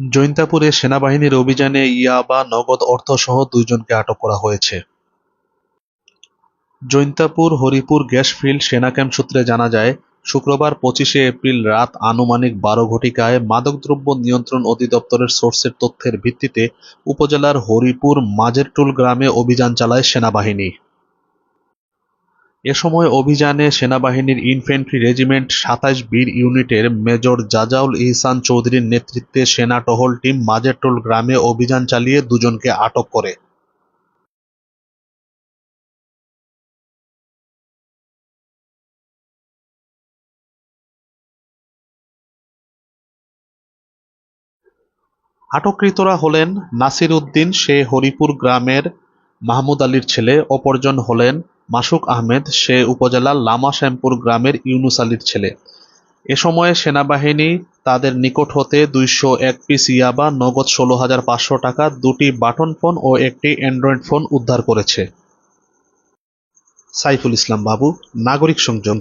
জৈন্তাপুরে সেনাবাহিনীর অভিযানে ইয়াবা নগদ অর্থসহ দুইজনকে আটক করা হয়েছে। জৈন্তাপুর হরিপুর গ্যাসফিল্ড সেনা ক্যাম্প সূত্রে জানা যায়, শুক্রবার পঁচিশে এপ্রিল রাত আনুমানিক বারো ঘটিকায় মাদকদ্রব্য নিয়ন্ত্রণ অধিদপ্তরের সোর্সের তথ্যের ভিত্তিতে উপজেলার হরিপুর মাঝেরটুল গ্রামে অভিযান চালায় সেনাবাহিনী। এ সময় অভিযানে সেনাবাহিনীর ইনফ্যান্ট্রি রেজিমেন্ট সাতাশ বীর ইউনিটের মেজর জাজাউল ইহসান চৌধুরীর নেতৃত্বে সেনা টহল টিম মাঝেরটোল গ্রামে অভিযান চালিয়ে দুজনকে আটক করে। আটককৃতরা হলেন নাসির উদ্দিন, সে হরিপুর গ্রামের মাহমুদ আলীর ছেলে অপরজন হলেন মাসুক আহমেদ, সে উপজেলার লামা শ্যামপুর গ্রামের ইউনুস আলীর ছেলে। এ সময়ে সেনাবাহিনী তাদের নিকট হতে দুইশো এক পিস ইয়াবা, নগদ ষোলো হাজার পাঁচশো টাকা, দুটি বাটন ফোন ও একটি অ্যান্ড্রয়েড ফোন উদ্ধার করেছে। সাইফুল ইসলাম বাবু, নাগরিক সংযোগ